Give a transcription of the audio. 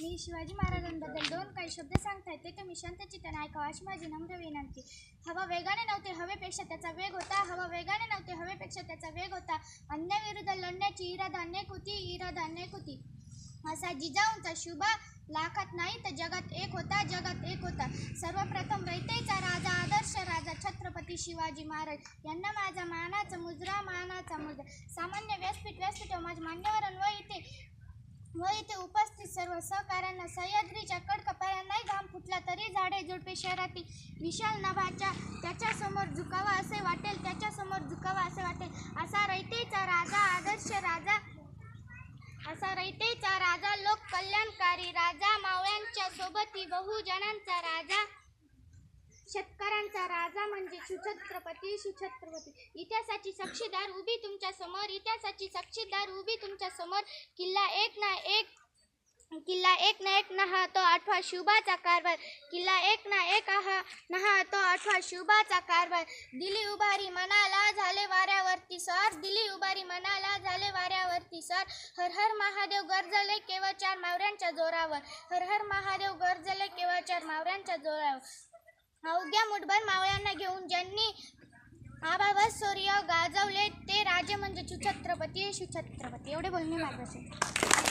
मी शिवाजी महाराजांबद्दल दोन काही शब्द सांगता येते ते मी शांत चित्ताने ऐकावा अशी माझी नम्र विनंती. हवा वेगाने नव्हते हवेपेक्षा त्याचा वेग होता. हवा वेगाने नव्हते हवेपेक्षा त्याचा वेग होता. अन्याविरुद्ध लढण्याची इरादा अनेक होती इरादा अनेक होती असा जिजाऊंचा शुभा लाखात नाही तर जगात एक होता जगात एक होता. सर्वप्रथम रयतेचा राजा आदर्श राजा छत्रपती शिवाजी महाराज. यांना माझा मानाचा मुजरा मानाचा मुजरा. सामान्य व्यासपीठ व्यासपीठ माझ्या मान्यवर व इथे व इथे उपस्थित सर्व सहकाऱ्यांना सह्याद्रीच्या कडकपाऱ्यांनाही घाम फुटला तरी झाडे झुडपे शहरातील विशाल नभाच्या त्याच्यासमोर झुकावा असे वाटेल त्याच्यासमोर झुकावा असे वाटेल. असा रयतेचा राजा आदर्श राजा असा रयतेचा राजा लोक कल्याणकारी राजा मावळ्यांच्या सोबती बहुजनांचा राजा म्हणजे सुछत्रपती सुछत्रपती. इतिहासाची साक्षीदार उभी तुमच्यासमोर इतिहासाची साक्षीदार उभी तुमच्यासमोर. किल्ला एक ना एक किल्ला एक ना एक नहा तो आठवा शुभाचा कारभार. किल्ला एक ना एक आहा नहा तो आठवा शुभाचा कारभार. दिली उभारी मनाला झाले वाऱ्यावरती सर दिली उभारी मनाला झाले वाऱ्यावरती सर हर हर महादेव गरजले केवळ चार मावऱ्यांच्या जोरावर. हर हर महादेव गरजले केवळ चार मावऱ्यांच्या जोरावर. अवघ्या मुठभर मावळ्यांना घेऊन ज्यांनी आबाबत सूर्य गाजवले ते राजे म्हणजे सुछत्रपती सुछत्रपती. एवढे बोलणे मार्गदर्शन